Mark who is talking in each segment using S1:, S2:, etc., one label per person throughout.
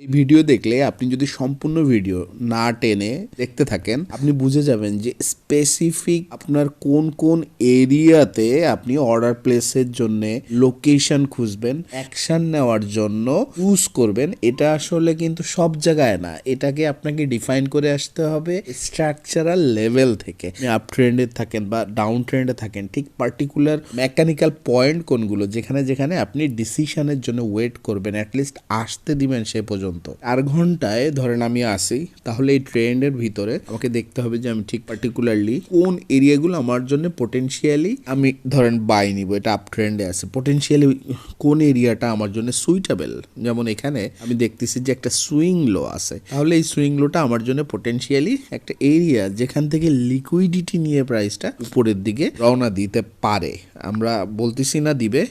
S1: এই ভিডিও দেখলে আপনি যদি সম্পূর্ণ ভিডিও না টেনে দেখতে থাকেন, আপনি বুঝে যাবেন যে স্পেসিফিক আপনার কোন কোন এরিয়াতে আপনি অর্ডার প্লেসের জন্য লোকেশন খুঁজবেন অ্যাকশন নেওয়ার জন্য ইউজ করবেন। এটা আসলে কিন্তু সব জায়গায় না। এটাকে আপনাকে ডিফাইন করে আসতে হবে স্ট্রাকচারাল লেভেল থেকে। আপ ট্রেন্ডে থাকেন বা ডাউন ট্রেন্ডে থাকেন, ঠিক পার্টিকুলার মেকানিক্যাল পয়েন্ট কোনগুলো, যেখানে যেখানে আপনি ডিসিশনের জন্য ওয়েট করবেন অ্যাটলিস্ট আসতে দিবেন সে পর্যন্ত। চার ঘন্টায় ধরেন আমি আসি, তাহলে এই ট্রেন্ডের ভিতরে আমাকে দেখতে হবে যে আমি ঠিক পার্টিকুলারলি কোন এরিয়াগুলো আমার জন্য পোটেনশিয়ালি আমি ধরেন বাই নিব, এটা আপ ট্রেন্ডে আছে। পোটেনশিয়ালি কোন এরিয়াটা আমার জন্য সুইটেবল যেমন এখানে আমি দেখতেছি যে একটা সুইং লো আছে। তাহলে এই সুইং লোটা আমার জন্য পোটেনশিয়ালি একটা এরিয়া যেখান থেকে লিকুইডিটি নিয়ে প্রাইসটা উপরের দিকে রওনা দিতে পারে। আমরা বলতেছি না দিবে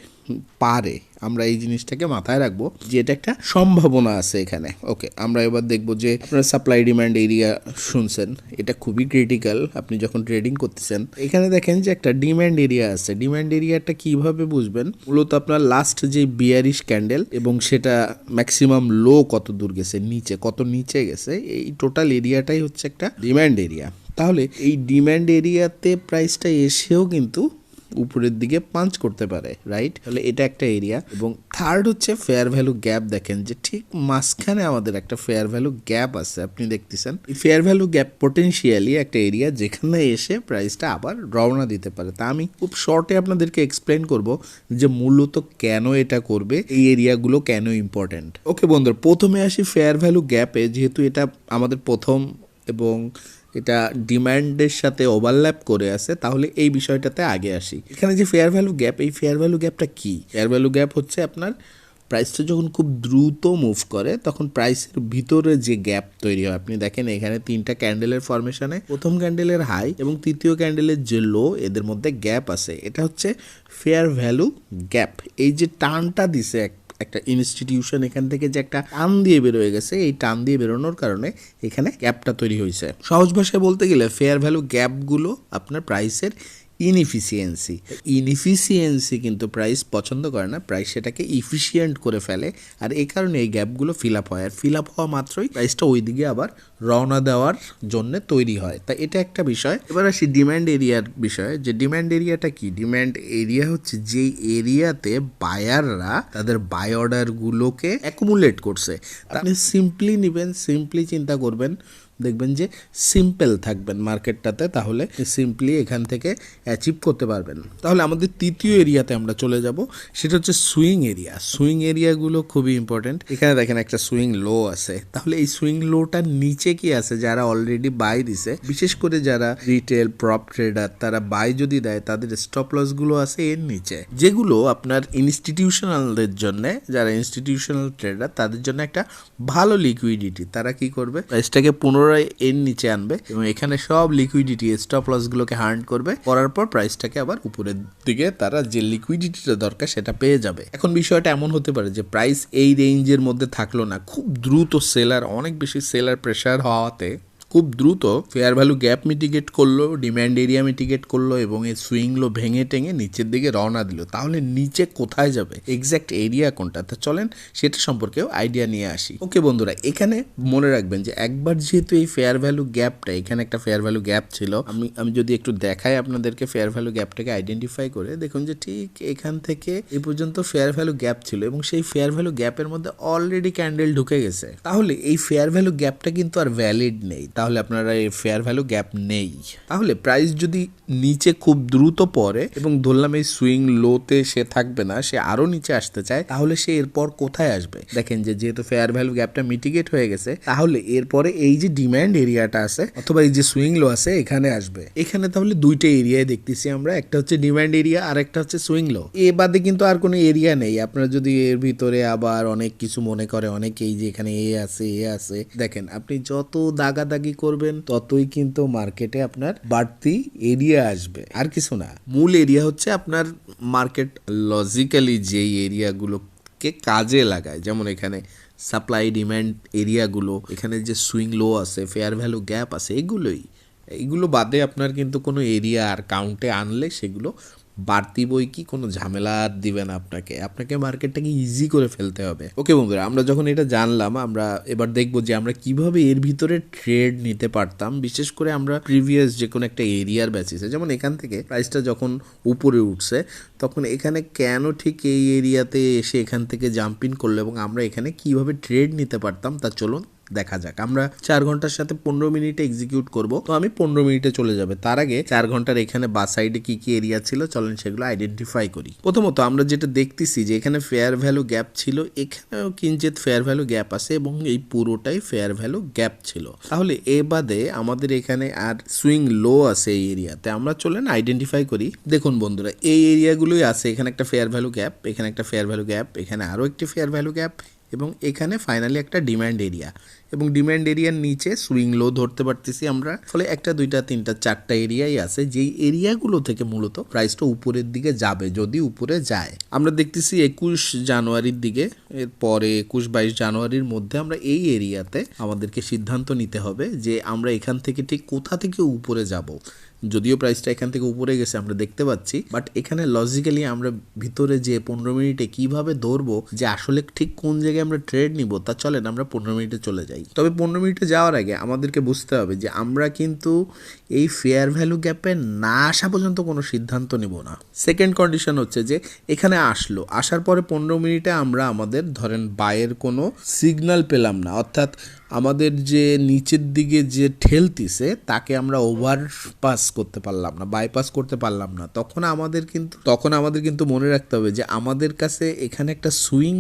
S1: পারে। আমরা এই জিনিসটাকে মাথায় রাখব যে এটা একটা সম্ভাবনা আছে এখানে। ওকে আমরা এবার দেখব যে আপনার সাপ্লাই ডিমান্ড এরিয়া শুনছেন, এটা খুবই ক্রিটিক্যাল আপনি যখন ট্রেডিং করতেছেন, এখানে দেখেন যে একটা ডিম্যান্ড এরিয়া আছে। ডিম্যান্ড এরিয়াটা কীভাবে বুঝবেন? মূলত আপনার লাস্ট যে বিয়ারিশ ক্যান্ডেল এবং সেটা ম্যাক্সিমাম লো কত দূর গেছে? নিচে, কত নিচে গেছে? এই টোটাল এরিয়াটাই হচ্ছে একটা ডিম্যান্ড এরিয়া তাহলে এই ডিম্যান্ড এরিয়াতে প্রাইসটা এসেও কিন্তু উপরের দিকে পাঞ্চ করতে পারে রাইট তাহলে এটা একটা এরিয়া এবং থার্ড হচ্ছে ফেয়ার ভ্যালু গ্যাপ দেখেন যে ঠিক মাঝখানে আমাদের একটা ফেয়ার ভ্যালু গ্যাপ আছে, আপনি দেখতেছেন। ফেয়ার ভ্যালু গ্যাপ পোটেনশিয়ালি একটা এরিয়া যেখানে এসে প্রাইসটা আবার রওনা দিতে পারে। তা আমি খুব শর্টে আপনাদেরকে এক্সপ্লেন করব যে মূলত কেন এটা করবে, এই এরিয়াগুলো কেন ইম্পর্টেন্ট ওকে বন্ধুরা, প্রথমে আসি ফেয়ার ভ্যালু গ্যাপে যেহেতু এটা আমাদের প্রথম এবং এটা ডিম্যান্ডের সাথে ওভারল্যাপ করে আছে, তাহলে এই বিষয়টাতে আগে আসি। এখানে যে ফেয়ার ভ্যালু গ্যাপ এই ফেয়ার ভ্যালু গ্যাপটা কি? ফেয়ার ভ্যালু গ্যাপ হচ্ছে আপনার প্রাইসটা যখন খুব দ্রুত মুভ করে, তখন প্রাইসের ভিতরে যে গ্যাপ তৈরি হয়। আপনি দেখেন এখানে তিনটা ক্যান্ডেলের ফরমেশনে প্রথম ক্যান্ডেলের হাই এবং তৃতীয় ক্যান্ডেলের যে লো এদের মধ্যে গ্যাপ আছে। এটা হচ্ছে ফেয়ার ভ্যালু গ্যাপ এই যে টার্নটা দিছে এক একটা ইনস্টিটিউশন এখান থেকে যে একটা টান দিয়ে বেরোয় গেছে, এই টান দিয়ে বেরোনোর কারণে এখানে গ্যাপটা তৈরি হয়েছে। সহজ ভাষায় বলতে গেলে ফেয়ার ভ্যালু গ্যাপগুলো আপনার প্রাইসের ইনএফিসিয়েন্সি ইনএফিসিয়েন্সি কিন্তু প্রাইস পছন্দ করে না প্রাইস সেটাকে ইফিসিয়েন্ট করে ফেলে। আর এই কারণে এই গ্যাপগুলো ফিল আপ হয়। আর ফিল আপ হওয়া মাত্রই প্রাইসটা ওই দিকে আবার রওনা দেওয়ার জন্য তৈরি হয়। তাই এটা একটা বিষয়। এবার আসি ডিম্যান্ড এরিয়ার বিষয়ে। যে ডিম্যান্ড এরিয়াটা কি? ডিম্যান্ড এরিয়া হচ্ছে যেই এরিয়াতে বায়াররা তাদের বাই অর্ডারগুলোকে অ্যাকুমুলেট করছে। আপনি সিম্পলি নেবেন সিম্পলি চিন্তা করবেন দেখবেন যে সিম্পল থাকবেন মার্কেটটাতে তাহলে সিম্পলি এখান থেকে অ্যাচিভ করতে পারবেন। তাহলে আমাদের তৃতীয় এরিয়াতে আমরা চলে যাব, সেটা হচ্ছে সুইং এরিয়া সুইং এরিয়াগুলো খুবই ইম্পর্টেন্ট এখানে দেখেন একটা সুইং লো আছে। তাহলে এই সুইং লোটার নিচে কি আছে? যারা অলরেডি বাই দিছে, বিশেষ করে যারা রিটেল প্রপ ট্রেডার তারা বাই যদি দেয়, তাদের স্টপ লসগুলো আছে এর নিচে। যেগুলো আপনার ইনস্টিটিউশনালদের জন্য, যারা ইনস্টিটিউশনাল ট্রেডার তাদের জন্য একটা ভালো লিকুইডিটি তারা কি করবে? প্রাইসটাকে পুনরায় এর নিচে আনবে এবং এখানে সব লিকুইডিটি স্টপ লস গুলোকে হার্ন করবে। করার পর প্রাইসটাকে আবার উপরের দিকে তারা যে লিকুইডিটিটা দরকার সেটা পেয়ে যাবে। এখন বিষয়টা এমন হতে পারে যে প্রাইস এই রেঞ্জের মধ্যে থাকল না। খুব দ্রুত সেলার অনেক বেশি সেলার প্রেশার হওয়াতে খুব দ্রুত ফেয়ার ভ্যালু গ্যাপ মিটিগেট করল ডিম্যান্ড এরিয়া মিটিগেট করল এবং এই সুইংগুলো ভেঙে টেঙে নিচের দিকে রওনা দিল। তাহলে নিচে কোথায় যাবে? এক্স্যাক্ট এরিয়া কোনটা? তা চলেন সেটা সম্পর্কেও আইডিয়া নিয়ে আসি। ওকে বন্ধুরা, এখানে মনে রাখবেন যে একবার যেহেতু এই ফেয়ার ভ্যালু গ্যাপটা এখানে একটা ফেয়ার ভ্যালু গ্যাপ ছিল, আমি আমি যদি একটু দেখাই আপনাদেরকে ফেয়ার ভ্যালু গ্যাপটাকে আইডেন্টিফাই করে, দেখুন যে ঠিক এখান থেকে এই পর্যন্ত ফেয়ার ভ্যালু গ্যাপ ছিল এবং সেই ফেয়ার ভ্যালু গ্যাপের মধ্যে অলরেডি ক্যান্ডেল ঢুকে গেছে। তাহলে এই ফেয়ার ভ্যালু গ্যাপটা কিন্তু আর ভ্যালিড নেই। তাহলে আপনারা এই ফেয়ার ভ্যালু গ্যাপ নেই। তাহলে প্রাইস যদি নিচে খুব দ্রুত পড়ে এবং ধরলাম এই সুইং লোতে সে থাকবে না, সে আরও নিচে আসতে চায়, তাহলে সে এরপর কোথায় আসবে? দেখেন যে যেহেতু ফেয়ার ভ্যালু গ্যাপটা মিটিগেট হয়ে গেছে, তাহলে এরপরে এই যে ডিম্যান্ড এরিয়াটা আছে অথবা এই যে সুইং লো আছে, এখানে আসবে। এখানে তাহলে দুইটা এরিয়ায় দেখতেছি আমরা, একটা হচ্ছে ডিম্যান্ড এরিয়া আর একটা হচ্ছে সুইং লো এ বাদে কিন্তু আর কোনো এরিয়া নেই। আপনারা যদি এর ভিতরে আবার অনেক কিছু মনে করে, অনেকেই যে এখানে এ আছে এ আছে, দেখেন আপনি যত দাগাদাগি করবেন, ততই কিন্তু মার্কেটে আপনার বাড়তি এরিয়া আসবে। আর কিছু না। মূল এরিয়া হচ্ছে আপনার মার্কেট লজিক্যালি যেই এরিয়াগুলোকে কাজে লাগায়। যেমন এখানে সাপ্লাই ডিম্যান্ড এরিয়াগুলো এখানে যে সুইং লো আছে ফেয়ার ভ্যালু গ্যাপ আছে, এগুলোই। এগুলো বাদে আপনার কিন্তু কোনো এরিয়া আর কাউন্টে আনলে সেগুলো বাড়তি বই কি? কোনো ঝামেলা আর দিবে না আপনাকে। আপনাকে মার্কেটটাকে ইজি করে ফেলতে হবে। ওকে বন্ধুরা, আমরা যখন এটা জানলাম, আমরা এবার দেখব যে আমরা কীভাবে এর ভিতরে ট্রেড নিতে পারতাম। বিশেষ করে আমরা প্রিভিয়াস যে কোনো একটা এরিয়ার বেসিসে যেমন এখান থেকে প্রাইসটা যখন উপরে উঠছে, তখন এখানে কেন ঠিক এই এরিয়াতে এসে এখান থেকে জাম্প করল এবং আমরা এখানে কীভাবে ট্রেড নিতে পারতাম তা চলুন দেখা যাক। আমরা চার ঘণ্টার সাথে পনেরো মিনিটে এক্সিকিউট করব। তো আমি পনেরো মিনিটে চলে যাবে। তার আগে চার ঘণ্টার এখানে বা সাইডে কি কি এরিয়া ছিল, চলেন সেগুলো আইডেন্টিফাই করি। প্রথমত আমরা যেটা দেখতেছি যে এখানে ফেয়ার ভ্যালু গ্যাপ ছিল, এখানেও কিঞ্চিত ফেয়ার ভ্যালু গ্যাপ আছে এবং এই পুরোটাই ফেয়ার ভ্যালু গ্যাপ ছিল। তাহলে এ বাদে আমাদের এখানে আর সুইং লো আছে এই এরিয়াতে আমরা চলেন আইডেন্টিফাই করি। দেখুন বন্ধুরা, এই এরিয়াগুলোই আছে। এখানে একটা ফেয়ার ভ্যালু গ্যাপ এখানে একটা ফেয়ার ভ্যালু গ্যাপ এখানে আরও একটি ফেয়ার ভ্যালু গ্যাপ এবং এখানে ফাইনালি একটা ডিম্যান্ড এরিয়া এবং ডিম্যান্ড এরিয়ার নিচে সুইং লো ধরতে পারতেছি আমরা। ফলে একটা, দুইটা, তিনটা, চারটা এরিয়াই আছে। যেই এরিয়াগুলো থেকে মূলত প্রাইসটা উপরের দিকে যাবে, যদি উপরে যায়। আমরা দেখতেছি একুশ জানুয়ারির দিকে, এরপরে একুশ, বাইশ জানুয়ারির মধ্যে আমরা এই এরিয়াতে আমাদেরকে সিদ্ধান্ত নিতে হবে যে আমরা এখান থেকে ঠিক কোথা থেকে উপরে যাব। যদিও প্রাইসটা এখান থেকে উপরে গেছে, আমরা দেখতে পাচ্ছি। বাট এখানে লজিক্যালি আমরা ভিতরে যে পনেরো মিনিটে কীভাবে ধরবো যে আসলে ঠিক কোন জায়গায় আমরা ট্রেড নিব, তা চলেন আমরা পনেরো মিনিটে চলে যাই। তবে পনেরো মিনিটে যাওয়ার আগে আমাদেরকে বুঝতে হবে যে আমরা কিন্তু এই ফেয়ার ভ্যালু গ্যাপে না আসা পর্যন্ত কোনো সিদ্ধান্ত নিব না। সেকেন্ড কন্ডিশন হচ্ছে যে এখানে আসলো, আসার পরে পনেরো মিনিটে আমরা আমাদের ধরেন বায়ের কোনো সিগন্যাল পেলাম না। অর্থাৎ আমাদের যে নিচের দিকে যে ঠেলতিছে তাকে আমরা ওভার পাস করতে পারলাম না বাইপাস করতে পারলাম না। তখন আমাদের কিন্তু, তখন আমাদের কিন্তু মনে রাখতে হবে যে আমাদের কাছে এখানে একটা সুইং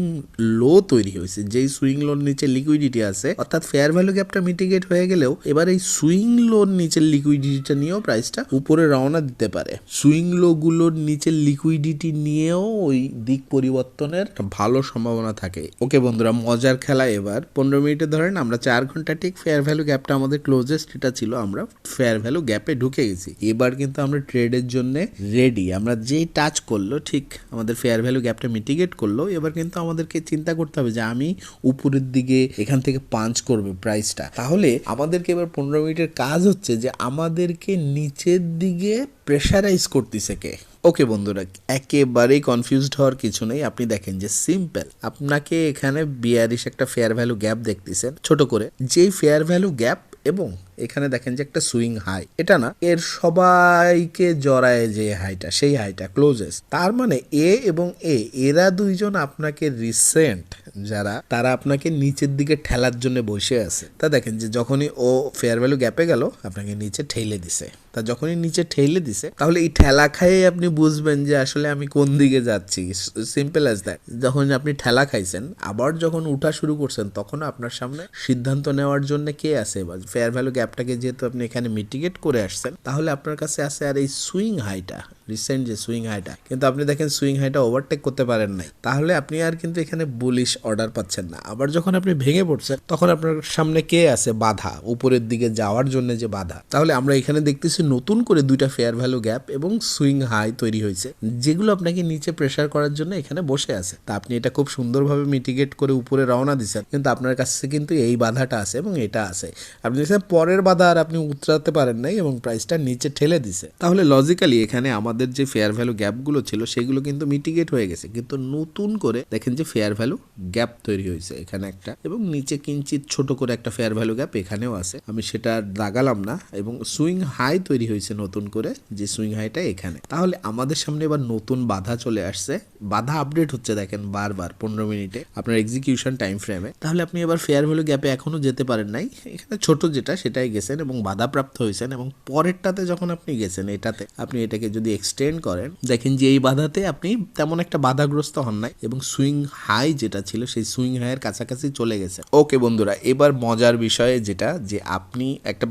S1: লো তৈরি হয়েছে। যেই সুইং লোর নিচে লিকুইডিটি আছে, অর্থাৎ ফেয়ার ভ্যালু গ্যাপটা মিটিগেট হয়ে গেলেও এবার এই সুইং লোর নিচের লিকুইডিটিটা নিয়েও প্রাইসটা উপরে রওনা দিতে পারে। সুইং লো গুলোর নিচের লিকুইডিটি নিয়েও ওই দিক পরিবর্তনের ভালো সম্ভাবনা থাকে। ওকে বন্ধুরা, মজার খেলা এবার। পনেরো মিনিটে ধরেন আমরা চার ঘণ্টা ঠিক ফেয়ার ভ্যালু গ্যাপটা আমাদের ক্লোজেস্ট এটা ছিল, আমরা ফেয়ার ভ্যালু গ্যাপে ঢুকে গেছি। এবার কিন্তু আমরা ট্রেডের জন্য রেডি আমরা যেই টাচ করল, ঠিক আমাদের ফেয়ার ভ্যালু গ্যাপটা মিটিগেট করল, এবার কিন্তু আমাদেরকে চিন্তা করতে হবে যে আমি উপরের দিকে এখান থেকে পাঞ্চ করবে প্রাইসটা তাহলে আমাদেরকে এবার পনেরো মিনিটের কাজ হচ্ছে যে আমাদেরকে নিচের দিকে প্রেশারাইজ করতেছে কে? ওকে বন্ধুরা, একেবারেই কনফিউজড হওয়ার কিছু নেই। আপনি দেখেন যে সিম্পল আপনাকে এখানে বিয়ারিশ একটা ফেয়ার ভ্যালু গ্যাপ দেখতেছেন, ছোট করে। যেই ফেয়ার ভ্যালু গ্যাপ এবং এখানে দেখেন যে একটা সুইং হাই। এটা না, এর সবাইকে জড়ায় যে হাইটা, সেই হাইটা ক্লোজেস্ট তার মানে এ এবং এ, এরা দুইজন আপনাকে রিসেন্ট যারা, তারা আপনাকে নিচের দিকে ঠেলার জন্য বসে আছে। তা দেখেন যে যখনই ও ফেয়ার ভ্যালু গ্যাপে গেল, আপনাকে নিচে ঠেলে দিছে। তা যখনই নিচে ঠেলে দিছে, তাহলে এই ঠেলা খাইয়ে আপনি বুঝবেন যে আসলে আমি কোন দিকে যাচ্ছি। সিম্পল অ্যাজ দ্যাট যখন আপনি ঠেলা খাইছেন, আবার যখন উঠা শুরু করছেন, তখন আপনার সামনে সিদ্ধান্ত নেওয়ার জন্য কে আছে? ফেয়ার ভ্যালু গ্যাপটাকে যেহেতু আপনি এখানে মিটিগেট করে আসছেন, তাহলে আপনার কাছে আছে আর এই সুইং হাইটা রিসেন্ট যে সুইং হাইটা কিন্তু আপনি দেখেন সুইং হাইটা ওভারটেক করতে পারেন নাই। তাহলে আপনি আর কিন্তু এখানে বুলিশ অর্ডার পাচ্ছেন না। আবার যখন আপনি ভেঙে পড়ছেন, তখন আপনার সামনে কে আছে? বাধা। উপরের দিকে যাওয়ার জন্য যে বাধা। তাহলে আমরা এখানে দেখতেছি নতুন করে দুইটা ফেয়ার ভ্যালু গ্যাপ এবং সুইং হাই তৈরি হয়েছে, যেগুলো আপনাকে নিচে প্রেশার করার জন্য এখানে বসে আছে। তা আপনি এটা খুব সুন্দরভাবে মিটিগেট করে উপরে রওনা দিচ্ছেন, কিন্তু আপনার কাছে কিন্তু এই বাধাটা আছে এবং এটা আছে। আপনি দেখছেন পরের বাধা আর আপনি উতরাতে পারেন নাই এবং প্রাইসটা নিচে ঠেলে দিছে। তাহলে লজিক্যালি এখানে আমাদের যে ফেয়ার ভ্যালু গ্যাপগুলো ছিল, সেগুলো কিন্তু মিটিগেট হয়ে গেছে। কিন্তু নতুন করে দেখেন যে ফেয়ার ভ্যালু গ্যাপ তৈরি হয়েছে এখানে একটা। এবং নিচে কিঞ্চিত ছোট করে একটা ফেয়ার ভ্যালু গ্যাপ এখানেও আছে। আমি সেটা দাগালাম না। এবং সুইং হাই তৈরি হয়েছে নতুন করে, যে সুইং হাইটা এখানে। তাহলে আমাদের সামনে এবার নতুন বাধা চলে আসছে। বাধা আপডেট হচ্ছে দেখেন বারবার, পনেরো মিনিটে। আপনার এক্সিকিউশন টাইম ফ্রেমে তাহলে আপনি এবার ফেয়ার ভ্যালু গ্যাপে এখনও যেতে পারেন নাই। এখানে ছোট যেটা, সেটাই গেছেন এবং বাধাপ্রাপ্ত হয়েছেন। এবং পরেরটাতে যখন আপনি গেছেন, এটাতে, আপনি এটাকে যদি এক্সটেন্ড করেন, দেখেন যে এই বাধাতে আপনি তেমন একটা বাধাগ্রস্ত হন নাই এবং সুইং হাই যেটা ছিল সেই সুইং হাইয়ের কাছাকাছি চলে গেছে। ওকে বন্ধুরা, এবার মজার বিষয়ে যেটা, যে আপনি একটা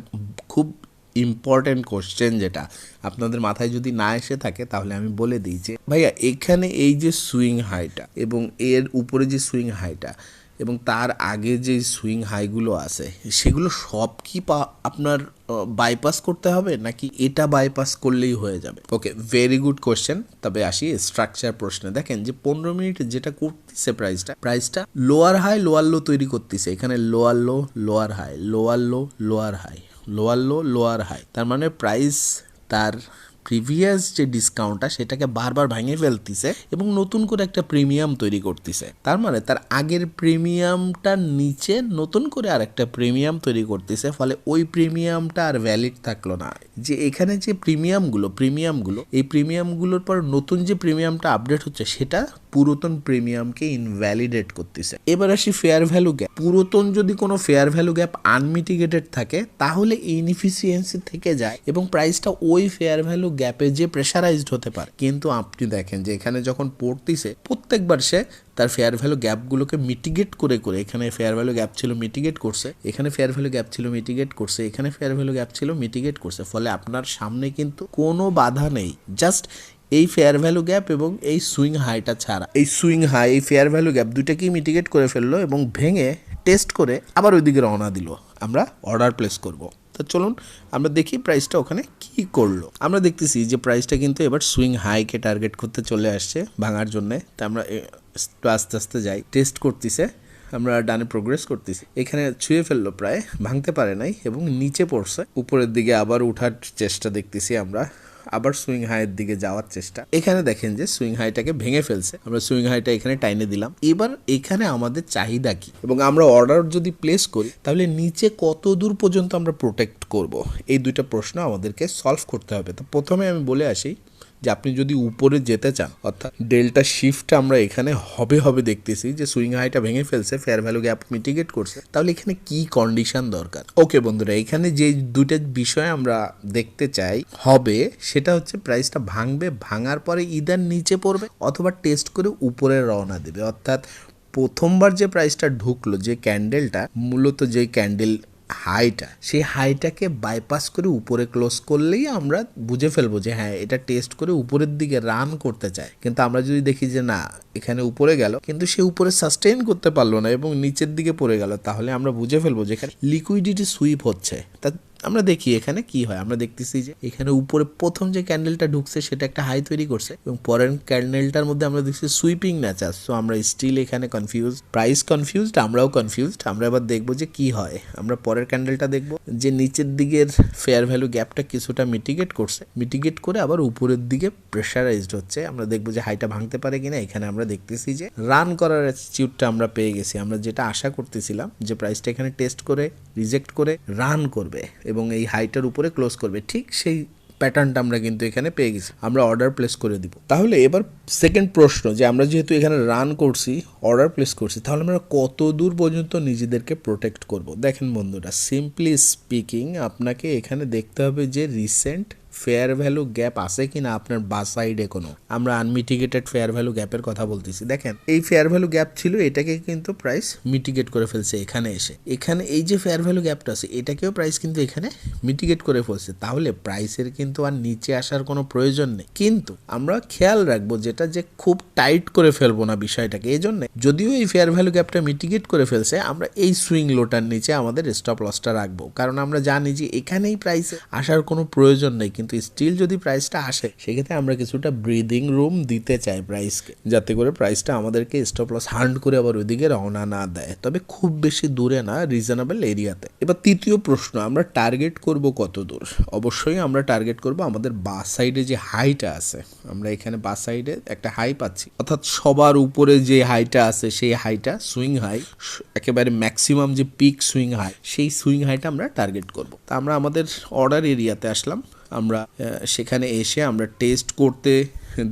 S1: খুব ইম্পর্টেন্ট কোশ্চেন যেটা, আপনাদের মাথায় যদি না এসে থাকে তাহলে আমি বলে দিই যে, ভাইয়া, এখানে এই যে সুইং হাইটা এবং এর উপরে যে সুইং হাইটা এবং তার আগে যে সুইং হাইগুলো আছে, সেগুলো সব কি আপনার বাইপাস করতে হবে? নাকি এটা বাইপাস করলেই হয়ে যাবে? ওকে ভেরি গুড কোশ্চেন তবে আসি স্ট্রাকচার প্রশ্নে। দেখেন যে পনেরো মিনিট যেটা করতেছে প্রাইসটা প্রাইসটা লোয়ার হাই লোয়ার লো তৈরি করতেছে। এখানে lower low lower high lower low lower high lower low lower high তার মানে প্রাইস তার প্রিভিয়াস যে ডিসকাউন্টটা সেটাকে বারবার ভেঙে ফেলতিছে এবং নতুন করে একটা প্রিমিয়াম তৈরি করতেছে। তার মানে তার আগের প্রিমিয়ামটার নিচে নতুন করে আর একটা প্রিমিয়াম তৈরি করতেছে, ফলে ওই প্রিমিয়ামটা আর ভ্যালিড থাকল না। যে এখানে যে প্রিমিয়ামগুলো প্রিমিয়ামগুলো এই প্রিমিয়ামগুলোর পর নতুন যে প্রিমিয়ামটা আপডেট হচ্ছে, সেটা পুরাতন প্রিমিয়ামকে ইনভ্যালিডেট করতেছে। এবার আসি ফেয়ার ভ্যালু গ্যাপ পুরাতন যদি কোনো ফেয়ার ভ্যালু গ্যাপ আনমিটিগেটেড থাকে, তাহলে ইনএফিসিয়েন্সি থেকে যায় এবং প্রাইসটা ওই ফেয়ার ভ্যালু গ্যাপে যে প্রেশারাইজড হতে পারে। কিন্তু আপনি দেখেন যে এখানে যখন পড়তিছে, প্রত্যেকবার সে তার ফেয়ার ভ্যালু গ্যাপগুলোকে মিটিগেট করে করে এখানে ফেয়ার ভ্যালু গ্যাপ ছিল মিটিগেট করছে, এখানে ফেয়ার ভ্যালু গ্যাপ ছিল মিটিগেট করছে, এখানে ফেয়ার ভ্যালু গ্যাপ ছিল মিটিগেট করছে। ফলে আপনার সামনে কিন্তু কোনো বাধা নেই। জাস্ট এই ফেয়ার ভ্যালু গ্যাপ এবং এই সুইং হাইটা ছাড়া। এই সুইং হাই এই ফেয়ার ভ্যালু গ্যাপ দুইটাকেই মিটিগেট করে ফেলল এবং ভেঙে টেস্ট করে আবার ওইদিকে রওনা দিল। আমরা অর্ডার প্লেস করব। তো চলুন আমরা দেখি প্রাইসটা ওখানে কি করল। আমরা দেখতেছি যে প্রাইসটা কিন্তু এবার সুইং হাইকে টার্গেট করতে চলে আসছে ভাঙার জন্যে। তা আমরা আস্তে আস্তে যাই। টেস্ট করতেছে। আমরা ডানে প্রোগ্রেস করতেছি। এখানে ছুঁয়ে ফেলল প্রায়, ভাঙতে পারে নাই এবং নিচে পড়ছে। উপরের দিকে আবার উঠার চেষ্টা দেখতেছি আমরা। আবার সুইং হাইয়ের দিকে যাওয়ার চেষ্টা। এখানে দেখেন যে সুইং হাইটাকে ভেঙে ফেলছে। আমরা সুইং হাইটা এখানে টাইনে দিলাম। এবার এখানে আমাদের চাহিদা কি? এবং আমরা অর্ডার যদি প্লেস করি, তাহলে নিচে কত দূর পর্যন্ত আমরা প্রোটেক্ট করব? এই দুইটা প্রশ্ন আমাদেরকে সলভ করতে হবে। তো প্রথমে আমি বলে আসি যে আপনি যদি উপরে যেতে চান, অর্থাৎ ডেল্টা শিফট আমরা এখানে হবে হবে দেখতেছি যে সুইং হাইটা ভেঙে ফেলছে ফেয়ার ভ্যালু গ্যাপ মিটিগেট করছে, তাহলে এখানে কি কন্ডিশন দরকার? ওকে বন্ধুরা, এখানে যে দুইটা বিষয় আমরা দেখতে চাই, হবে সেটা হচ্ছে প্রাইসটা ভাঙবে, ভাঙার পরে ইদার নিচে পড়বে অথবা টেস্ট করে উপরে রওনা দেবে। অর্থাৎ প্রথমবার যে প্রাইসটা ঢুকলো, যে ক্যান্ডেলটা মূলত যে ক্যান্ডেল হাইটা সেই হাইটাকে বাইপাস করে উপরে ক্লোজ করলেই আমরা বুঝে ফেলব যে হ্যাঁ এটা টেস্ট করে উপরের দিকে রান করতে চায়। কিন্তু আমরা যদি দেখি যে না, এখানে উপরে গেল, কিন্তু সে উপরে সাস্টেইন করতে পারল না এবং নিচের দিকে পড়ে গেল, তাহলে আমরা বুঝে ফেলব যে এখানে লিকুইডিটি সুইপ হচ্ছে। তা আমরা দেখি এখানে কি হয়। আমরা দেখতেছি যে এখানে উপরে প্রথম যে ক্যান্ডেলটা ঢুকছে সেটা একটা হাই তৈরি করছে এবং পরের ক্যান্ডেলটার মধ্যে আমরা দেখছি সুইপিং ন্যাচার সো আমরা স্টিল এখানে কনফিউজ প্রাইস কনফিউজড আমরাও কনফিউজড আমরা এবার দেখব যে কি হয়। আমরা পরের ক্যান্ডেলটা দেখব যে নিচের দিকের ফেয়ার ভ্যালু গ্যাপটা কিছুটা মিটিগেট করছে। মিটিগেট করে আবার উপরের দিকে প্রেশারাইজড হচ্ছে। আমরা দেখব যে হাইটা ভাঙতে পারে কিনা। এখানে আমরা দেখতেছি যে রান করার অ্যাটিটিউডটা আমরা পেয়ে গেছি। আমরা যেটা আশা করতেছিলাম যে প্রাইসটা এখানে টেস্ট করে রিজেক্ট করে রান করবে। এবং এই হাইটার উপরে ক্লোজ করবে। ঠিক সেই প্যাটার্নটা আমরা কিন্তু এখানে পেয়ে গেছি। আমরা অর্ডার প্লেস করে দিব। তাহলে এবার সেকেন্ড প্রশ্ন যে আমরা যেহেতু এখানে রান করছি অর্ডার প্লেস করছি, তাহলে আমরা কত দূর পর্যন্ত নিজেদেরকে প্রোটেক্ট করব? দেখেন বন্ধুরা সিম্পলি স্পিকিং আপনাকে এখানে দেখতে হবে যে রিসেন্ট ফেয়ার ভ্যালু গ্যাপ আছে কিনা আপনার বা সাইডে কোনো? আমরা আনমিটিগেটেড ফেয়ার ভ্যালু গ্যাপের কথা বলতেছি। দেখেন, এই ফেয়ার ভ্যালু গ্যাপ ছিল, এটাকে কিন্তু প্রাইস মিটিগেট করে ফেলছে এখানে এসে। এখানে এই যে ফেয়ার ভ্যালু গ্যাপটা আছে, এটাকেও প্রাইস কিন্তু এখানে মিটিগেট করে ফেলছে। তাহলে প্রাইসের কিন্তু আর নিচে আসার কোনো প্রয়োজন নেই। কিন্তু আমরা খেয়াল রাখব যেটা যে খুব টাইট করে ফেলব না বিষয়টাকে। এই জন্য যদিও এই ফেয়ার ভ্যালু গ্যাপটা মিটিগেট করে ফেলছে, আমরা এই সুইং লোটার নিচে আমাদের স্টপ লসটা রাখব। কারণ আমরা জানি যে এখানেই প্রাইসে আসার কোনো প্রয়োজন নেই। কিন্তু স্টিল যদি প্রাইসটা আসে, সেক্ষেত্রে আমরা কিছুটা ব্রিদিং রুম দিতে চাই প্রাইসকে যাতে করে প্রাইসটা আমাদেরকে স্টপ লস হান্ড করে আবার ওইদিকে রওনা না দেয়। তবে খুব বেশি দূরে না রিজনেবল এরিয়াতে এবার তৃতীয় প্রশ্ন, আমরা টার্গেট করব কত দূর? অবশ্যই আমরা টার্গেট করব আমাদের বা সাইডে যে হাইটা আছে। আমরা এখানে বা সাইডে একটা হাই পাচ্ছি। অর্থাৎ সবার উপরে যে হাইটা আছে, সেই হাইটা সুইং হাই একেবারে ম্যাক্সিমাম যে পিক সুইং হাই সেই সুইং হাইটা আমরা টার্গেট করব। তা আমরা আমাদের অর্ডার এরিয়াতে আসলাম। আমরা সেখানে এসে আমরা টেস্ট করতে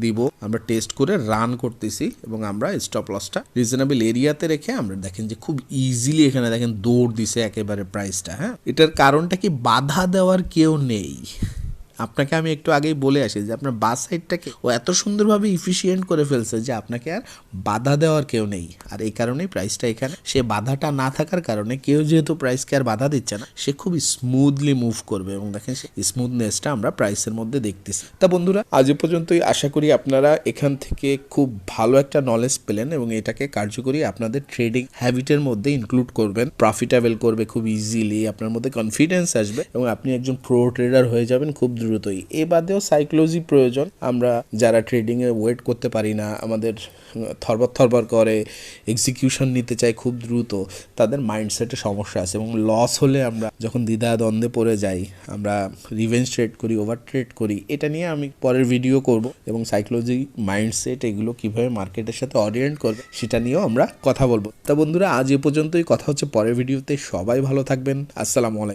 S1: দিব। আমরা টেস্ট করে রান করতেছি এবং আমরা স্টপ লসটা রিজনেবল এরিয়াতে রেখে আমরা দেখেন যে খুব ইজিলি এখানে দেখেন দৌড় দিছে একেবারে প্রাইসটা হ্যাঁ? এটার কারণটা কি বাধা দেওয়ার কেউ নেই। আপনাকে আমি একটু আগেই বলে আসি যে আপনার বাস সাইডটাকে ও এত সুন্দরভাবে ইফিসিয়েন্ট করে ফেলছে যে আপনাকে আর বাধা দেওয়ার কেউ নেই। আর এই কারণেই প্রাইসটা এখানে, সে বাধাটা না থাকার কারণে কেউ যেহেতু প্রাইসকে আর বাধা দিচ্ছে না, সে খুব স্মুথলি মুভ করবে এবং দেখেন সে স্মুথনেসটা আমরা প্রাইসের মধ্যে দেখতেছি। তা বন্ধুরা, আজ পর্যন্তই। আশা করি আপনারা এখান থেকে খুব ভালো একটা নলেজ পেলেন এবং এটাকে কার্যকরী আপনাদের ট্রেডিং হ্যাবিটের মধ্যে ইনক্লুড করবেন। প্রফিটেবল করবে খুব ইজিলি আপনার মধ্যে কনফিডেন্স আসবে এবং আপনি একজন প্রো ট্রেডার হয়ে যাবেন খুব দ্রুত। দ্রুতই। এ বাদেও সাইকোলজি প্রয়োজন। আমরা যারা ট্রেডিংয়ে ওয়েট করতে পারি না, আমাদের থরবর থরবর করে, এক্সিকিউশন নিতে চাই খুব দ্রুত, তাদের মাইন্ডসেটে সমস্যা আছে এবং লস হলে আমরা যখন দ্বিধা দ্বন্দ্বে পড়ে যাই, আমরা রিভেঞ্জ ট্রেড করি, ওভার ট্রেড করি, এটা নিয়ে আমি পরের ভিডিও করব এবং সাইকোলজি মাইন্ডসেট এগুলো কীভাবে মার্কেটের সাথে অরিয়েন্ট করবে, সেটা নিয়েও আমরা কথা বলব। তা বন্ধুরা, আজ এ পর্যন্তই। কথা হচ্ছে পরের ভিডিওতে। সবাই ভালো থাকবেন। আসসালামু আলাইকুম।